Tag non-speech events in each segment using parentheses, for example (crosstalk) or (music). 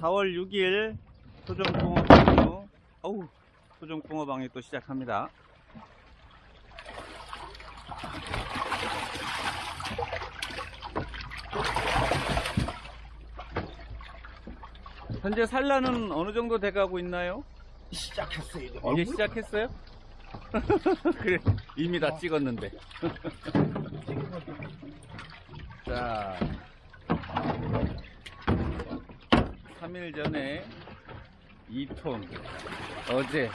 4월 6일 토종붕어 방류 어우 토종붕어 방류 또 시작합니다 현재 산란은 어느 정도 돼가고 있나요? 시작했어요. 이제. 이제 시작했어요? (laughs) 그래 이미 다 찍었는데 자 3일 전에 2톤 어제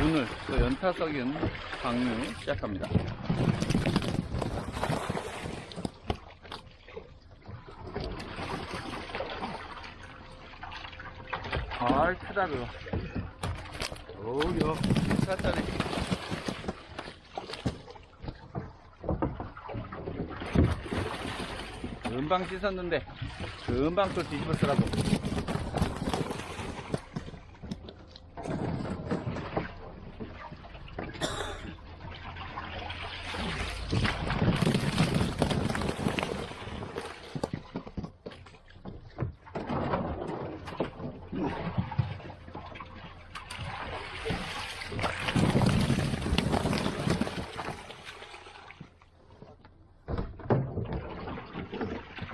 오늘 또 연타 석인 방류 시작합니다. 아이 크다 그거 어여. 샀다네 금방 씻었는데 금방 또 뒤집어 쓰라고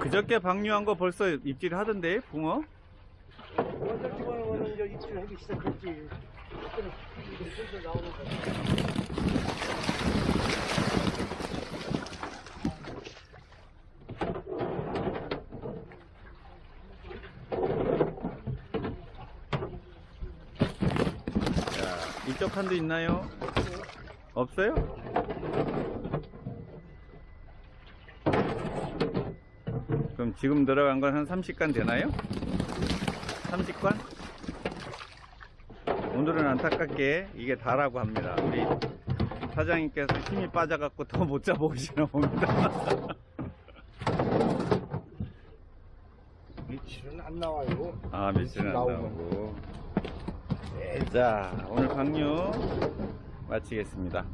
그저께 방류한 거 벌써 입질 하던데 붕어? 자 이쪽 한도 있나요? 없어요? 그럼 지금 들어간 건 한 30간 되나요? 30관? 오늘은 안타깝게 이게 다라고 합니다. 우리 사장님께서 힘이 빠져갖고 더 못 잡아오시나 봅니다. (laughs) 며칠은 안 나와요. 아, 며칠은 안. 나오고. 네, 자, 오늘 방류 마치겠습니다.